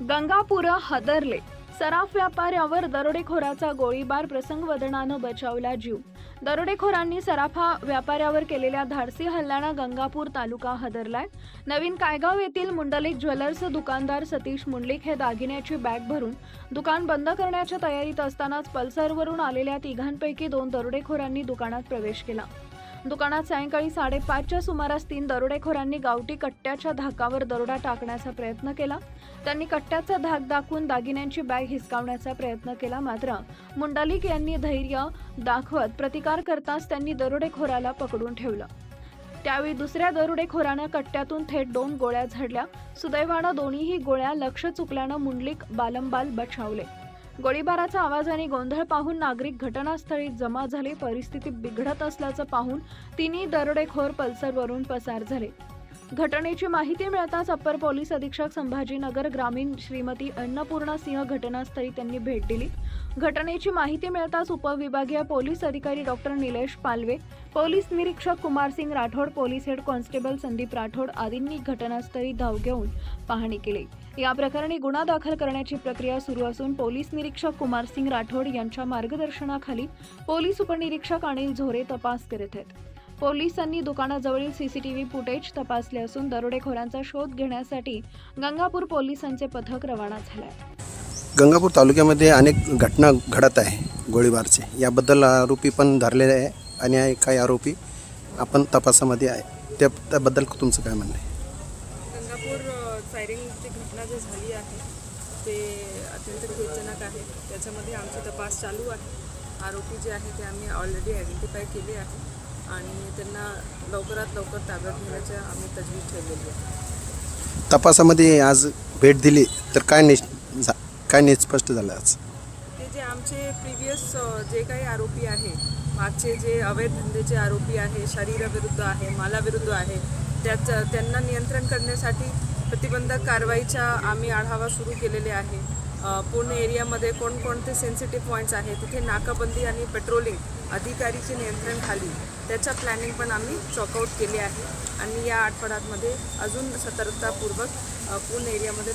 गंगापुरं हदरले. सराफ व्यापाऱ्यावर दरोडेखोराचा गोळीबार प्रसंगवदनानं बचावला जीव. दरोडेखोरांनी सराफा व्यापाऱ्यावर केलेल्या धाडसी हल्ल्यानं गंगापूर तालुका हदरलाय. नवीन कायगाव येथील मुंडलिक ज्वेलर्स दुकानदार सतीश मुंडलिक हे दागिन्याची बॅग भरून दुकान बंद करण्याच्या तयारीत असतानाच पल्सरवरून आलेल्या तिघांपैकी दोन दरोडेखोरांनी दुकानात प्रवेश केला. दुकानात सायंकाळी साडेपाचच्या सुमारास तीन दरोडेखोरांनी गावठी कट्ट्याच्या धाकावर दरोडा टाकण्याचा प्रयत्न केला. त्यांनी कट्ट्याचा धाक दाखवून दागिन्यांची बॅग हिसकावण्याचा प्रयत्न केला मात्र मुंडालिक यांनी धैर्य दाखवत प्रतिकार करताच त्यांनी दरोडेखोराला पकडून ठेवलं. त्यावेळी दुसऱ्या दरोडेखोरानं कट्ट्यातून थेट दोन गोळ्या झडल्या. सुदैवानं दोन्हीही गोळ्या लक्ष चुकल्यानं मुंडलिक बालंबाल बचावले. गोळीबाराचा आवाज आणि गोंधळ पाहून नागरिक घटनास्थळी जमा झाले. परिस्थिती बिघडत असल्याचं पाहून तिन्ही दरोडेखोर पल्सरवरून पसार झाले. घटनेची माहिती मिळताच अप्पर पोलीस अधीक्षक संभाजीनगर ग्रामीण श्रीमती अन्नपूर्णा सिंह घटनास्थळी त्यांनी भेट दिली. घटनेची माहिती मिळताच उपविभागीय पोलीस अधिकारी डॉक्टर निलेश पालवे पोलीस निरीक्षक Kumarsingh Rathod police head constable Sandeep Rathod आदींनी घटनास्थळी धाव घेऊन पाहणी केली. या प्रकरणी गुन्हा दाखल करण्याची प्रक्रिया सुरू असून पोलीस निरीक्षक कुमारसिंग राठोड यांच्या मार्गदर्शनाखाली पोलीस उपनिरीक्षक अनिल झोरे तपास करत आहेत. पोलिसांनी दुकानाजवळील सीसीटीव्ही फुटेज तपासले असून दरोडेखोरांचा शोध घेण्यासाठी गंगापूर पोलिसांचे पथक रवाना झाले आहे गंगापूर तालुक्यामध्ये अनेक घटना घडत आहे गोळीबारचे. याबद्दल आरोपी पण धरलेले आहे आणि काही आरोपी आपण तपासामध्ये आहे. त्या त्याबद्दल तुमचं काय म्हणणं आहे? गंगापूर फायरिंगची घटना जी झाली आहे ते अत्यंत खेदजनक आहे. त्याच्यामध्ये आमचे तपास चालू आहे. आरोपी जे आहे ते आम्ही ऑलरेडी आयडेंटिफाय केले आहे. आणि त्यांना लवकरात लवकर ताब्यात घेण्याच्या आम्ही तजवीज ठेवलेली आहे. तपासामध्ये आज भेट दिली तर काय निश काय निष्पष्ट झालं आज? ते जे आमचे प्रिव्हियस जे काही आरोपी आहे मागचे जे अवैध धंदेचे आरोपी आहे शरीराविरुद्ध आहे मालाविरुद्ध आहे त्याच त्यांना नियंत्रण करण्यासाठी प्रतिबंधक कारवाईचा आम्ही आढावा सुरू केलेले आहे. पूर्ण एरियामध्ये कोणकोणते सेन्सिटिव्ह पॉईंट्स आहेत तिथे नाकाबंदी आणि पेट्रोलिंग अधिकारीचे नियंत्रण खाली त्याच्या प्लॅनिंग पण आम्ही चॉकआउट केले आहे. आणि या आठवड्यामध्ये अजून सतर्कतापूर्वक पूर्ण एरियामध्ये